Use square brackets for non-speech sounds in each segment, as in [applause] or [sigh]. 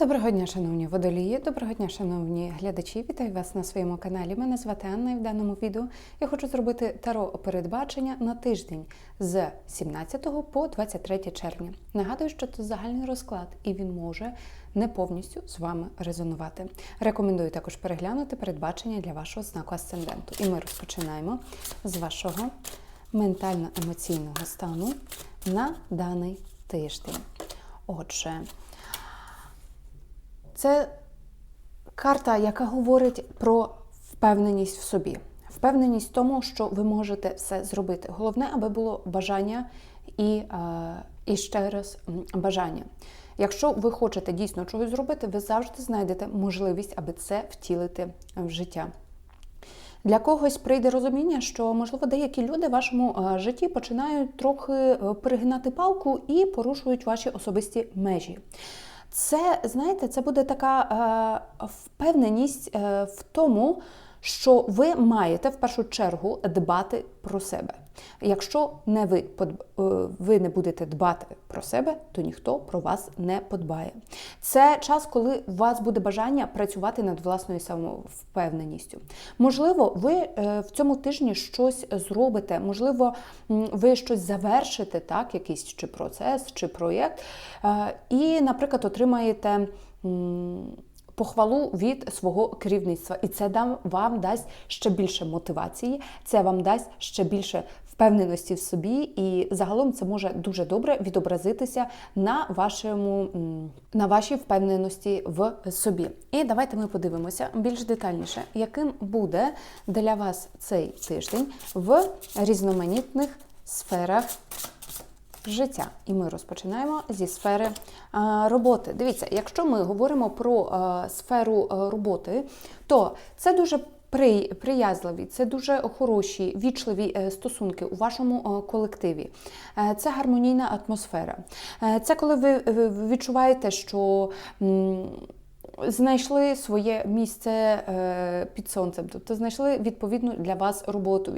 Доброго дня, шановні водолії, доброго дня, шановні глядачі. Вітаю вас на своєму каналі. Мене звати Анна і в даному відео я хочу зробити таро передбачення на тиждень з 17 по 23 червня. Нагадую, що це загальний розклад і він може не повністю з вами резонувати. Рекомендую також переглянути передбачення для вашого знаку асценденту. І ми розпочинаємо з вашого ментально-емоційного стану на даний тиждень. Отже, це карта, яка говорить про впевненість в собі. Впевненість в тому, що ви можете все зробити. Головне, аби було бажання і, е, і ще раз бажання. Якщо ви хочете дійсно чогось зробити, ви завжди знайдете можливість, аби це втілити в життя. Для когось прийде розуміння, що можливо деякі люди в вашому е, житті починають трохи е, перегинати палку і порушують ваші особисті межі. Це, знаєте, це буде така е, впевненість е, в тому, що ви маєте в першу чергу дбати про себе. Якщо не ви, е, ви не будете дбати про себе, то ніхто про вас не подбає. Це час, коли у вас буде бажання працювати над власною самовпевненістю. Можливо, ви е, в цьому тижні щось зробите, можливо, ви щось завершите, так, якийсь чи процес, чи проєкт, е, і, наприклад, отримаєте. Похвалу від свого керівництва, і це дам вам дасть ще більше мотивації, це вам дасть ще більше впевненості в собі, і загалом це може дуже добре відобразитися на вашому на вашій впевненості в собі. І давайте ми подивимося більш детальніше, яким буде для вас цей тиждень в різноманітних сферах життя. І ми розпочинаємо зі сфери е, роботи. Дивіться, якщо ми говоримо про е, сферу е, роботи, то це дуже приязливі, це дуже хороші, вічливі стосунки у вашому колективі. Це гармонійна атмосфера. Це коли ви відчуваєте, що. Знайшли своє місце е, під сонцем, тобто знайшли відповідну для вас роботу, в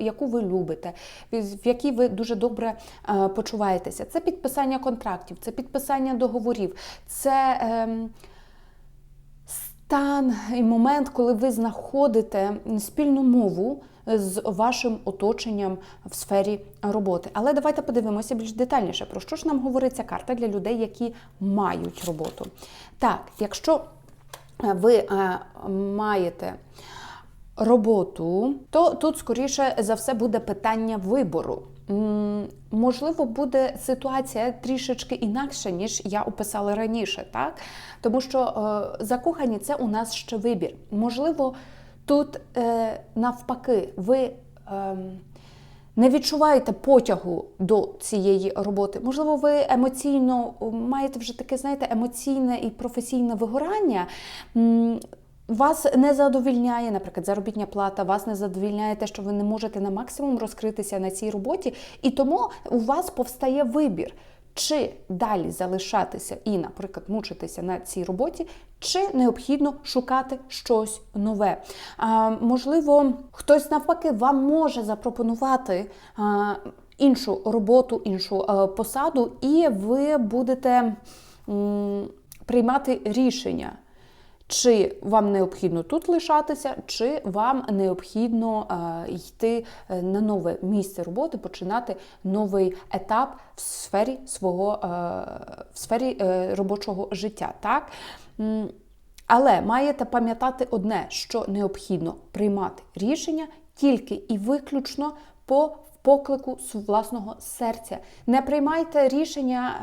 яку ви любите, в в якій ви дуже добре е, почуваєтеся. Це підписання контрактів, це підписання договорів, це ем, стан і момент, коли ви знаходите спільну мову з вашим оточенням в сфері роботи. Але давайте подивимося більш детальніше, про що ж нам говорить ця карта для людей, які мають роботу. Так, якщо е, ви е, маєте роботу, то тут скоріше за все буде питання вибору. Можливо, буде ситуація трішечки інакша, ніж я описала раніше, так? Тому що е, закохані це у нас ще вибір. Можливо, тут е, навпаки, ви. ем, не відчуваєте потягу до цієї роботи. Можливо, ви емоційно маєте вже таке, знаєте, емоційне і професійне вигорання. Вас не задовільняє, наприклад, заробітня плата, вас не задовільняє те, що ви не можете на максимум розкритися на цій роботі, і тому у вас повстає вибір. Чи далі залишатися і, наприклад, мучитися на цій роботі, чи необхідно шукати щось нове? А, можливо, хтось навпаки вам може запропонувати а, іншу роботу, іншу а, посаду, і ви будете приймати рішення. Чи вам необхідно тут лишатися, чи вам необхідно е, йти е, на нове місце роботи, починати новий етап в сфері свого е, в сфері е, робочого життя? Так? Але маєте пам'ятати одне, що необхідно приймати рішення тільки і виключно по поклику власного серця. Не приймайте рішення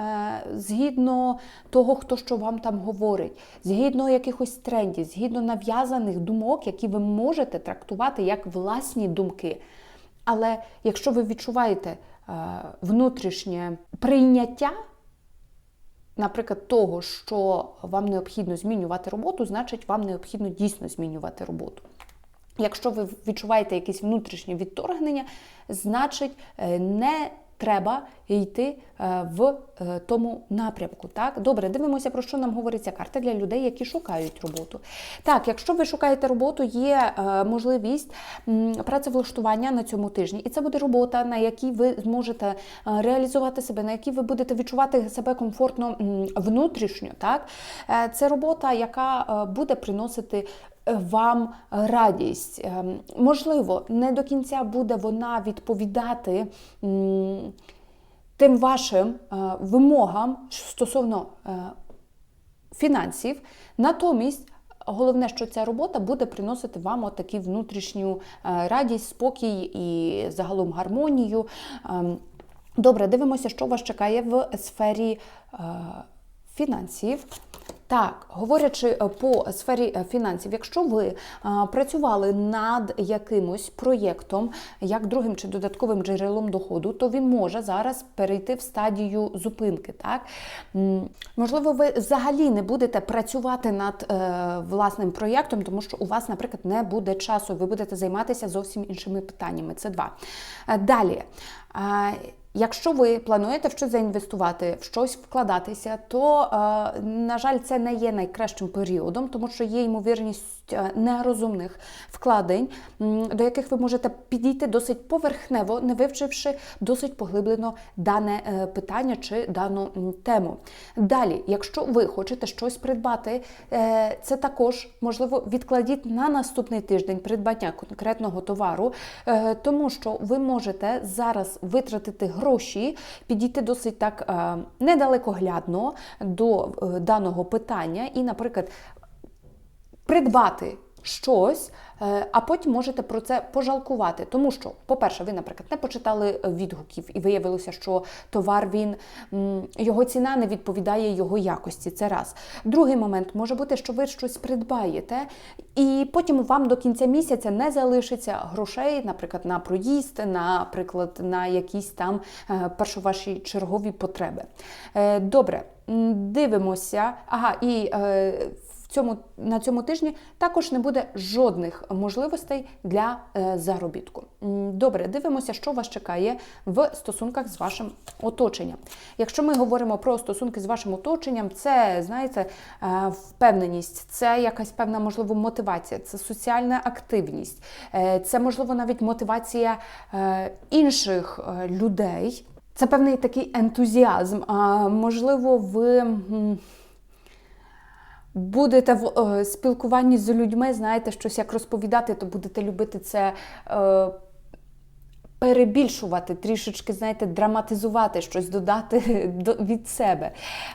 е, згідно того, хто що вам там говорить, згідно якихось трендів, згідно нав'язаних думок, які ви можете трактувати як власні думки. Але якщо ви відчуваєте е, внутрішнє прийняття, наприклад, того, що вам необхідно змінювати роботу, значить вам необхідно дійсно змінювати роботу. Якщо ви відчуваєте якесь внутрішнє відторгнення, значить е, не треба йти е, в е, тому напрямку. Так, добре, дивимося, про що нам говориться карта для людей, які шукають роботу. Так, якщо ви шукаєте роботу, є можливість працевлаштування на цьому тижні, і це буде робота, на якій ви зможете реалізувати себе, на якій ви будете відчувати себе комфортно внутрішньо. Так, це робота, яка буде приносити вам радість. Е, Можливо, не до кінця буде вона відповідати. Тим вашим е, вимогам стосовно е, фінансів, натомість головне, що ця робота буде приносити вам отаку внутрішню е, радість, спокій і загалом гармонію. Ем, Добре, дивимося, що вас чекає в сфері фінансів. Так, говорячи е, по сфері е, фінансів, якщо ви е, працювали над якимось проєктом, як другим чи додатковим джерелом доходу, то він може зараз перейти в стадію зупинки. Так? Можливо, ви взагалі не будете працювати над власним проєктом, тому що у вас, наприклад, не буде часу, ви будете займатися зовсім іншими питаннями. Це два. Далі. Якщо ви плануєте в щось заінвестувати, в щось вкладатися, то, е, на жаль, це не є найкращим періодом, тому що є ймовірність е, нерозумних вкладень, до яких ви можете підійти досить поверхнево, не вивчивши досить поглиблено дане е, питання чи дану тему. Далі, якщо ви хочете щось придбати, е, це також можливо відкладіть на наступний тиждень придбання конкретного товару, тому що ви можете зараз витратити гроші, підійти досить так недалекоглядно до даного питання і, наприклад, придбати щось, е, а потім можете про це пожалкувати. Тому що, по-перше, ви, наприклад, не почитали відгуків і виявилося, що товар він його ціна не відповідає його якості. Це раз. Другий момент може бути, що ви щось придбаєте, і потім вам до кінця місяця не залишиться грошей, наприклад, на проїзд, наприклад, на якісь там е, першоваші чергові потреби. Е, Добре, дивимося. Ага, і е, цьому, на цьому тижні також не буде жодних можливостей для е, заробітку. Добре, дивимося, що вас чекає в стосунках з вашим оточенням. Якщо ми говоримо про стосунки з вашим оточенням, це, знаєте, е, впевненість, це якась певна, можливо, мотивація, це соціальна активність, е, це, можливо, навіть мотивація інших людей. Це певний такий ентузіазм. А можливо, ви. Будете в е, спілкуванні з людьми, знаєте, щось як розповідати, то будете любити це е, перебільшувати, трішечки, знаєте, драматизувати щось, додати [laughs] до, від себе.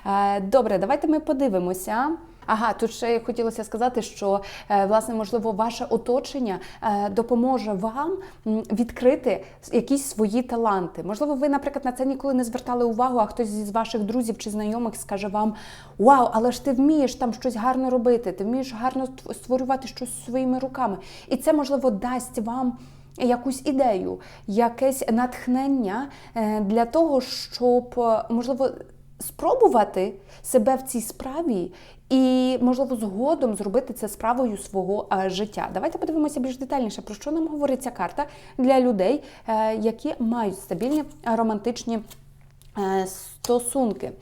Е, добре, давайте ми подивимося. Ага, тут ще хотілося сказати, що е, власне, можливо, ваше оточення е, допоможе вам відкрити якісь свої таланти. Можливо, ви, наприклад, на це ніколи не звертали увагу, а хтось з ваших друзів чи знайомих скаже вам: Вау, але ж ти вмієш там щось гарно робити, ти вмієш гарно створювати щось своїми руками. І це, можливо, дасть вам якусь ідею, якесь натхнення е, для того, щоб, можливо, спробувати себе в цій справі і, можливо, згодом зробити це справою свого е, життя. Давайте подивимося більш детальніше, про що нам говорить ця карта для людей, е, які мають стабільні е, романтичні. Е, Стосунки.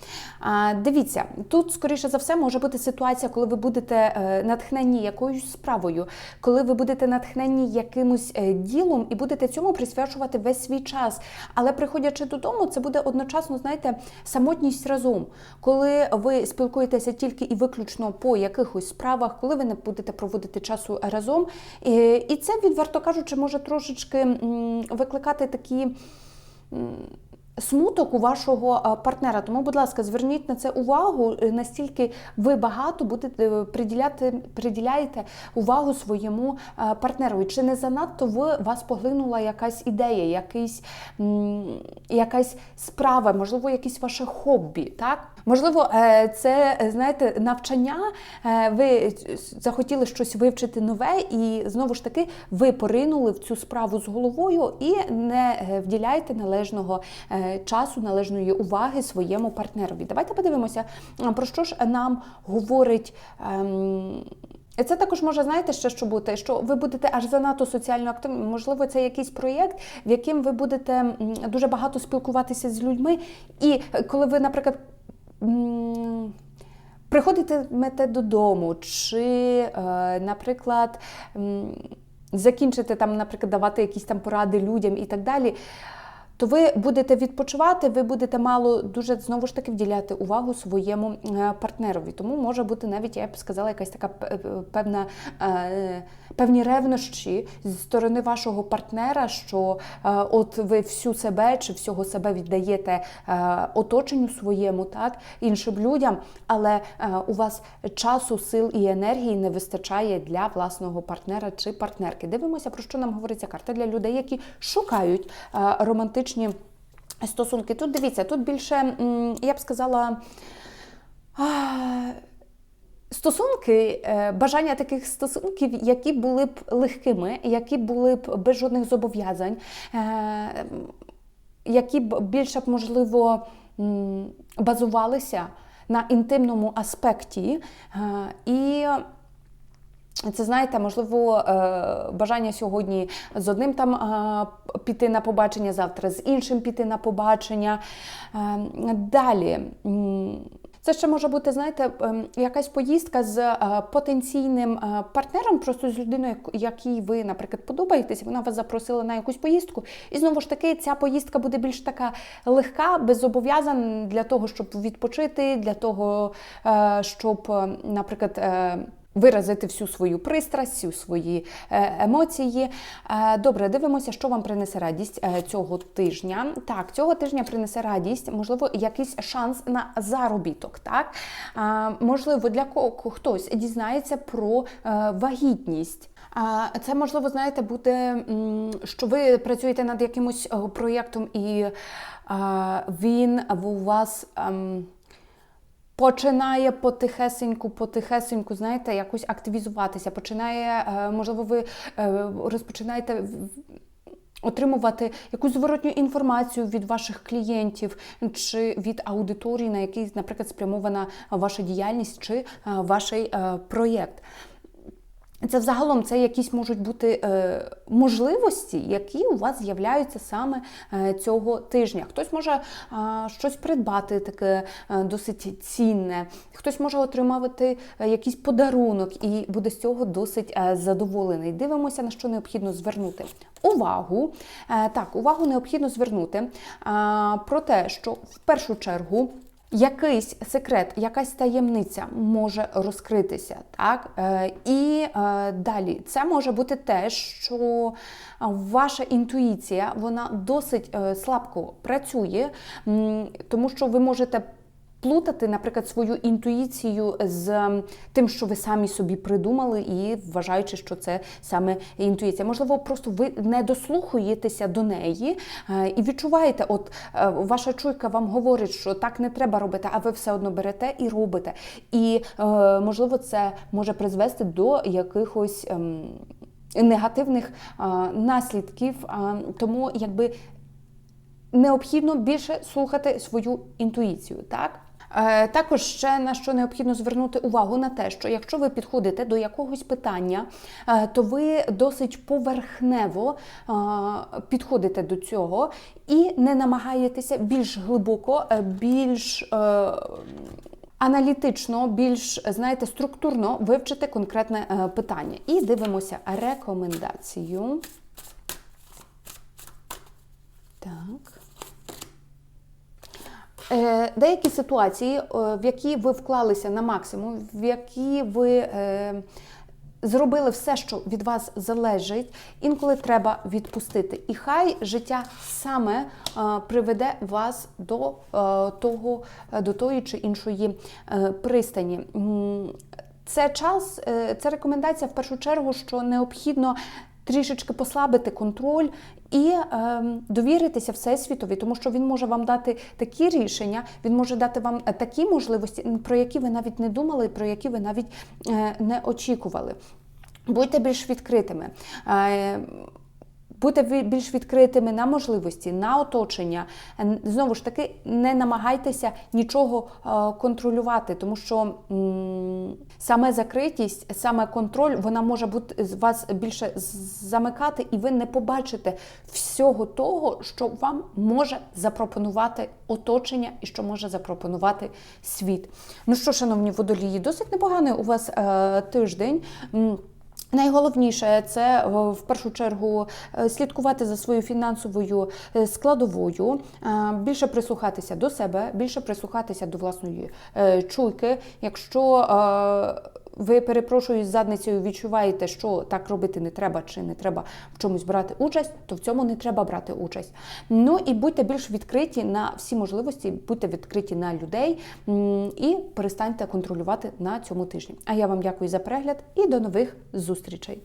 Дивіться, тут, скоріше за все, може бути ситуація, коли ви будете е, натхнені якоюсь справою, коли ви будете натхнені якимось е, ділом і будете цьому присвячувати весь свій час. Але приходячи додому, це буде одночасно, знаєте, самотність разом, коли ви спілкуєтеся тільки і виключно по якихось справах, коли ви не будете проводити часу разом. І, це, відверто кажучи, може трошечки викликати такі. Смуток у вашого партнера, тому, будь ласка, зверніть на це увагу, е, настільки ви багато будете е, приділяти, приділяєте увагу своєму партнеру. Чи не занадто ви вас поглинула якась ідея, якийсь, якась справа, можливо, якесь ваше хобі, так? Можливо, е, це е, знаєте, навчання. е, Ви захотіли щось вивчити нове, і знову ж таки ви поринули в цю справу з головою і не вділяєте належного часу, належної уваги своєму партнерові. Давайте подивимося, про що ж нам говорить. ем, Це також може, знаєте, ще що бути, що ви будете аж занадто соціально активні. Можливо, це якийсь проєкт, в яким ви будете дуже багато спілкуватися з людьми. І коли ви, наприклад, приходитимете додому, чи, е, наприклад, закінчити там, наприклад, давати якісь там поради людям і так далі. То ви будете відпочивати, ви будете мало дуже знову ж таки вділяти увагу своєму е, партнерові. Тому може бути навіть, я б сказала, якась така п- певна е, певні ревнощі зі сторони вашого партнера, що е, от ви всю себе чи всього себе віддаєте е, оточенню своєму, так іншим людям, але е, у вас часу, сил і енергії не вистачає для власного партнера чи партнерки. Дивимося, про що нам говориться карта для людей, які шукають е, романтичні стосунки. Тут дивіться, тут більше, я б сказала. Стосунки, е, бажання таких стосунків, які були б легкими, які були б без жодних зобов'язань, е, які б більше б можливо базувалися на інтимному аспекті. Е, І це знаєте, можливо, е, бажання сьогодні з одним там е, піти на побачення, завтра з іншим піти на побачення. Е, Далі. Це ще може бути, знаєте, ем, якась поїздка з потенційним партнером, просто з людиною, якій ви, наприклад, подобаєтеся. Вона вас запросила на якусь поїздку. І знову ж таки, ця поїздка буде більш така легка, без зобов'язань для того, щоб відпочити, для того, щоб, наприклад, Виразити всю свою пристрасть, всю свої е, емоції. Е, Добре, дивимося, що вам принесе радість е, цього тижня. Так, цього тижня принесе радість, можливо, якийсь шанс на заробіток. Так, можливо, для кого хтось дізнається про вагітність. А це можливо, знаєте, буде, що ви працюєте над якимось проєктом, і він у вас. Починає потихесеньку, потихесеньку, знаєте, якось активізуватися. Починає, е, можливо, ви е, розпочинаєте отримувати якусь зворотню інформацію від ваших клієнтів чи від аудиторії, на який, наприклад, спрямована ваша діяльність чи е, ваш проєкт. Це взагалом це якісь можуть бути е, можливості, які у вас з'являються саме е, цього тижня. Хтось може е, щось придбати таке е, досить цінне, хтось може отримувати е, якийсь подарунок і буде з цього досить е, задоволений. Дивимося, на що необхідно звернути увагу. Е, так, увагу необхідно звернути е, про те, що в першу чергу. Якийсь секрет, якась таємниця може розкритися, так? Е, і е, далі це може бути те, що ваша інтуїція вона досить е, слабко працює, тому що ви можете плутати, наприклад, свою інтуїцію з ем, тим, що ви самі собі придумали, і вважаючи, що це саме інтуїція. Можливо, просто ви не дослухаєтеся до неї е, і відчуваєте, от е, ваша чуйка вам говорить, що так не треба робити, а ви все одно берете і робите. І е, можливо, це може призвести до якихось. ем, Негативних наслідків, тому якби необхідно більше слухати свою інтуїцію, так? Е, Також ще на що необхідно звернути увагу на те, що якщо ви підходите до якогось питання, е, то ви досить поверхнево е, підходите до цього і не намагаєтеся більш глибоко, більш аналітично, більш знаєте, структурно вивчити конкретне питання. І дивимося рекомендацію. Так. Е, Деякі ситуації, е, в які ви вклалися на максимум, в які ви е, зробили все, що від вас залежить, інколи треба відпустити. І хай життя саме приведе вас до того, до тої чи іншої пристані. Це час, це рекомендація в першу чергу, що необхідно трішечки послабити контроль і е, довіритися Всесвітові, тому що він може вам дати такі рішення, він може дати вам е, такі можливості, про які ви навіть не думали, про які ви навіть е, не очікували. Будьте більш відкритими. Е, Будьте більш відкритими на можливості, на оточення. Знову ж таки, не намагайтеся нічого е, контролювати, тому що Саме закритість, саме контроль, вона може бути вас більше замикати, і ви не побачите всього того, що вам може запропонувати оточення і що може запропонувати світ. Ну що, шановні водолії, досить непоганий у вас е, тиждень. Найголовніше це е, в першу чергу е, слідкувати за своєю фінансовою е, складовою, більше прислухатися до себе, більше прислухатися до власної чуйки. Якщо ви перепрошую з задницею, відчуваєте, що так робити не треба, чи не треба в чомусь брати участь, то в цьому не треба брати участь. Ну і будьте більш відкриті на всі можливості, будьте відкриті на людей і перестаньте контролювати на цьому тижні. А я вам дякую за перегляд і до нових зустрічей.